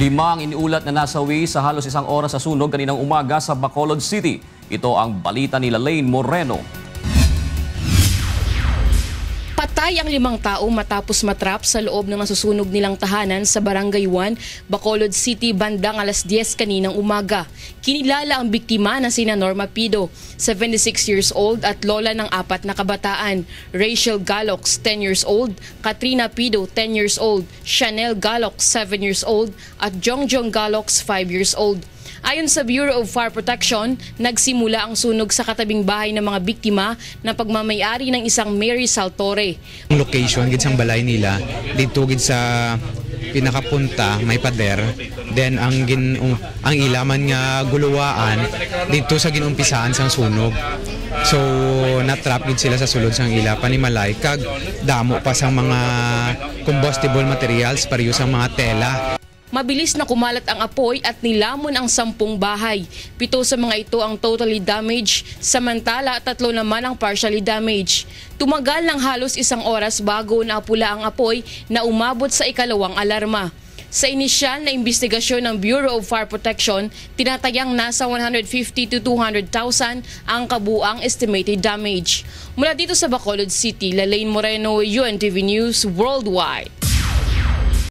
Lima ang iniulat na nasawi sa halos isang oras sa sunog kaninang umaga sa Bacolod City. Ito ang balita ni Lane Moreno. Patay ang limang tao matapos matrap sa loob ng nasusunog nilang tahanan sa Barangay 1, Bacolod City bandang alas 10 kaninang umaga. Kinilala ang biktima na sina Norma Pido, 76 years old at lola ng apat na kabataan, Rachel Galox, 10 years old, Katrina Pido, 10 years old, Chanel Galox, 7 years old at Jongjong Galox, 5 years old. Ayon sa Bureau of Fire Protection, nagsimula ang sunog sa katabing bahay ng mga biktima na pagmamayari ng isang Mary Saltore. Ang location gid sang balay nila dito gid sa pinakapunta may pader. Then ang gin um, ang ilaman nga guluwaan dito sa ginumpisaan sang sunog. So natrap gid sila sa sulod sang ila panimalay kag damo pa sang mga combustible materials pareho sang mga tela Mabilis na kumalat ang apoy at nilamon ang sampung bahay. Pito sa mga ito ang totally damaged, samantala tatlo naman ang partially damaged. Tumagal ng halos isang oras bago naapula ang apoy na umabot sa ikalawang alarma. Sa inisyal na investigasyon ng Bureau of Fire Protection, tinatayang nasa 150 to 200,000 ang kabuang estimated damage. Mula dito sa Bacolod City, Lalaine Moreno, UNTV News Worldwide.